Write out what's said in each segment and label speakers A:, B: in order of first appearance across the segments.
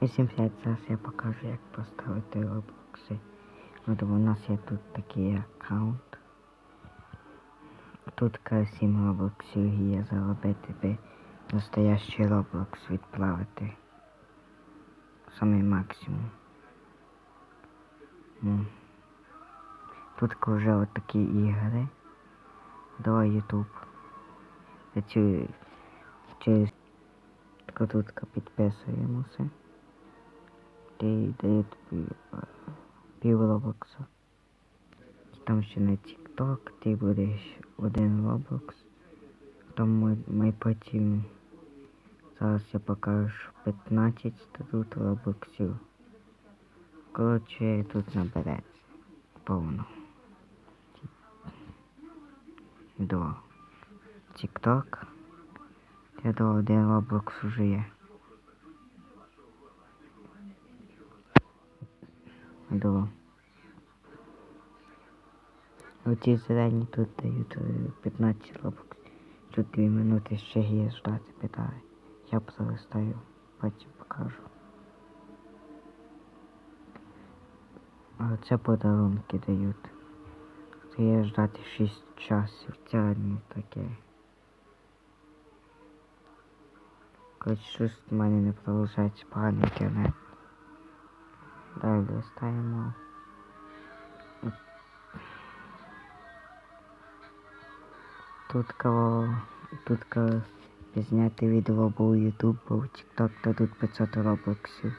A: Усім привіт, зараз я покажу, як поставити роблокси. От у нас є тут такий аккаунт. Тут 7 роблоксів є заробити би настоящий роблокс відправити. Самий максимум. Ну. Тут вже от такі ігри. до YouTube. Через тут підписуємося. Ти дає тобі е, пів робокса. Там ще на TikTok ти будеш один робокс. Там ми, ми потім зараз я покажу 15 тут робоксів. Коротше, тут набереться повно. До TikTok. Я до один робокс уже є. До. Оці зелені тут дають е, 15 робокс. Тут 2 минути ще є ждати питає. Я пролистаю, потім покажу. А це подарунки дають. Це ждати 6 часів. Це не таке. Коротше, щось в мене не продовжується поганий інтернет. Далі листаємо. Тут кого тут кого зняти відео був YouTube, був TikTok, та тут 500 робоксів.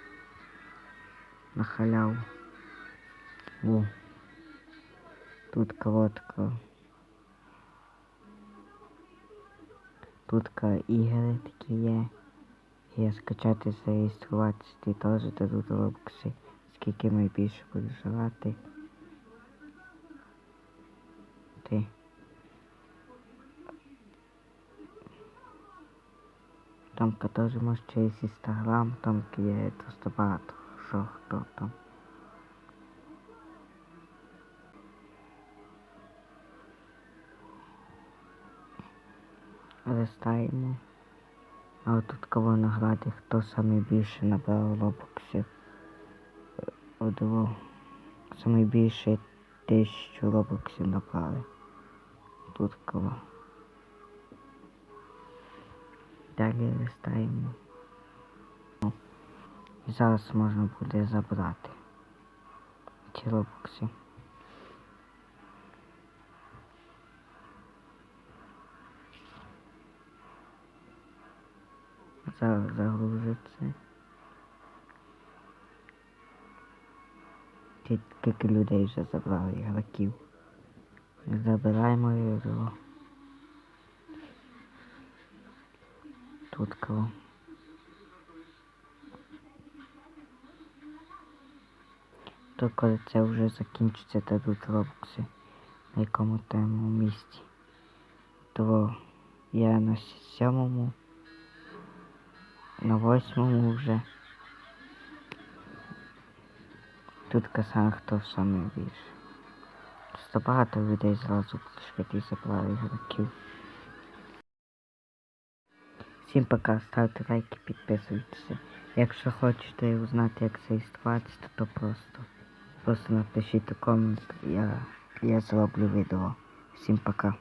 A: На халяву. О. Тут коротко. Тут ігри такі є. Є скачати, зареєструватися, ти теж дадуть робокси. Скільки найбільше будеш грати. Ти. Там теж можеш через інстаграм, там є просто багато що хто там. Листаємо. А от тут кого награди, хто саме більше набрав робоксів. Одного саме більше тисячу робоксів набрали. Тут кого. Далі листаємо. І зараз можна буде забрати ці робокси. Зараз загрузиться. Скільки людей вже забрали ігроків. Забираємо його. Тут кого. То коли це вже закінчиться, дадуть робокси на якому тому місці. То я на сьомому, на восьмому вже. Тут касає хто саме більше. Просто багато людей зразу швидкі забрали ігроків. Всім пока, ставте лайки, підписуйтеся. Якщо хочете узнати, як зареєструватися, то просто просто напишіть комент, я, я зроблю відео. Всім пока.